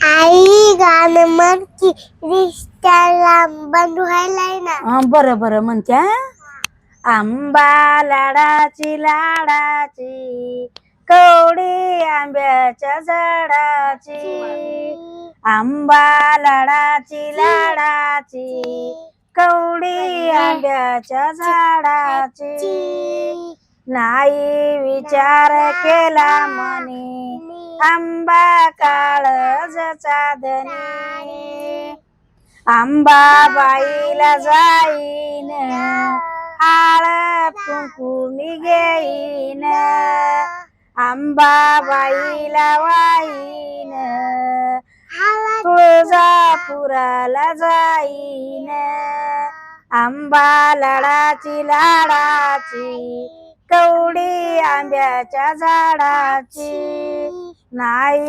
आई गाणं मग की रिश्त्याला बंधू व्हायलाय ना. हा, बरं बरं म्हणते आंबा लाडाची लाडाची कवडी आंब्याच्या झाडाची. आंबा लाडाची लाडाची कवडी आंब्याच्या झाडाची. नाही विचार केला मनी आंबा काळज चादणी आंबा बाईला जाईन. आळ कुंकुमी घेईन. आंबा बाईला वाईन. तुळजापुराला जाईन. आंबा लाडाची लाडाची. कवडी आंब्याच्या झाडाची. नाही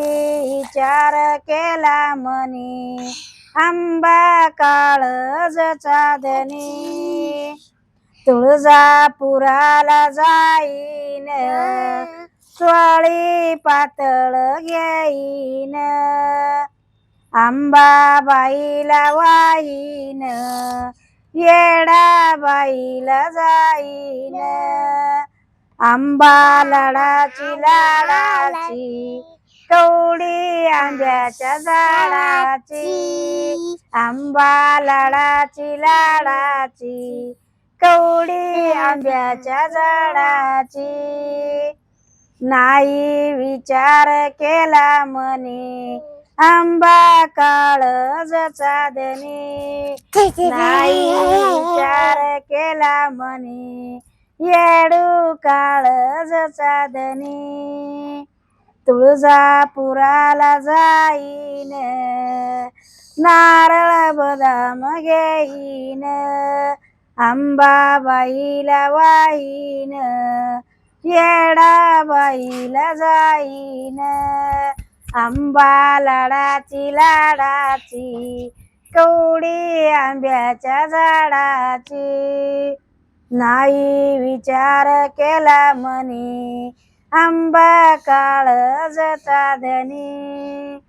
विचार केला मनी आंबा काळज चादणी तुळजापुराला जाईन. स्वाळी पातळ घेईन. आंबा बाईला वाईन. येडा बाईला जाईन. आंबा लडाची लाडाची. आंब्याच्या झाडाची आंबा लाडाची लाडाची. कवडी आंब्याच्या झाडाची. नाही विचार केला मनी आंबा काळज चादणी नाही विचार केला मनी येडू काळज चादणी तुळजापुराला जाईन. नारळ बदाम घेईन. आंबाबाईला वाईन येडाबाईला जाईन. आंबा लाडाची लाडाची. कवडी आंब्याच्या झाडाची. नाही विचार केला मनी आंबा काळज धनी.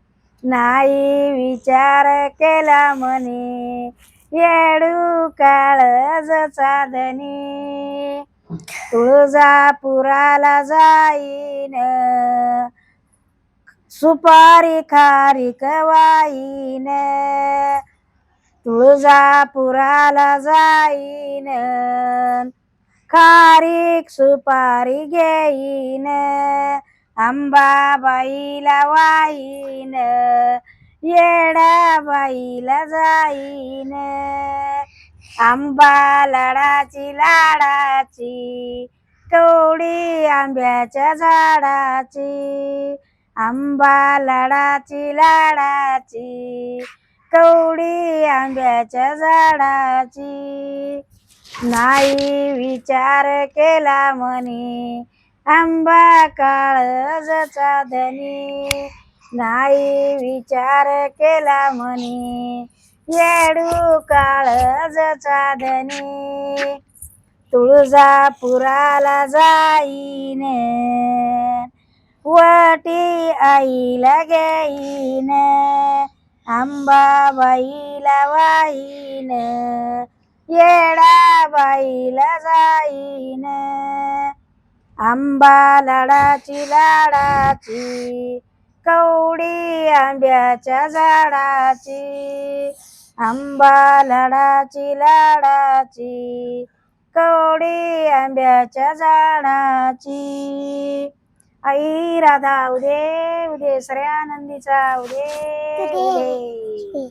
नाही विचार केला मनी येडू काळज धनी. तुळजापुराला जाईन सुपारी खारी कवाईन तुळजापुराला जाईन खारीक सुपारी घेईन आंबाबाईला वाईन येडाबाईला जाईन. आंबा लडाची लाडाची कवडी आंब्याच्या झाडाची. आंबा लाडाची लाडाची कवडी आंब्याच्या झाडाची. नाही विचार केला मनी आंबा काळज धनी. नाही विचार केला मनी येडू काळज धनी. तुळजापुराला जाईन. वटी आईला घेईन. आंबाबाईला वाईन येडा बाईला जाईन आंबा लाडाची लाडाची कवडी आंब्याच्या झाडाची. आंबा लाडाची लाडाची कवडी आंब्याच्या झाडाची. आई राधा उदे उदे सऱ्या नंदीचा उदे. उदे.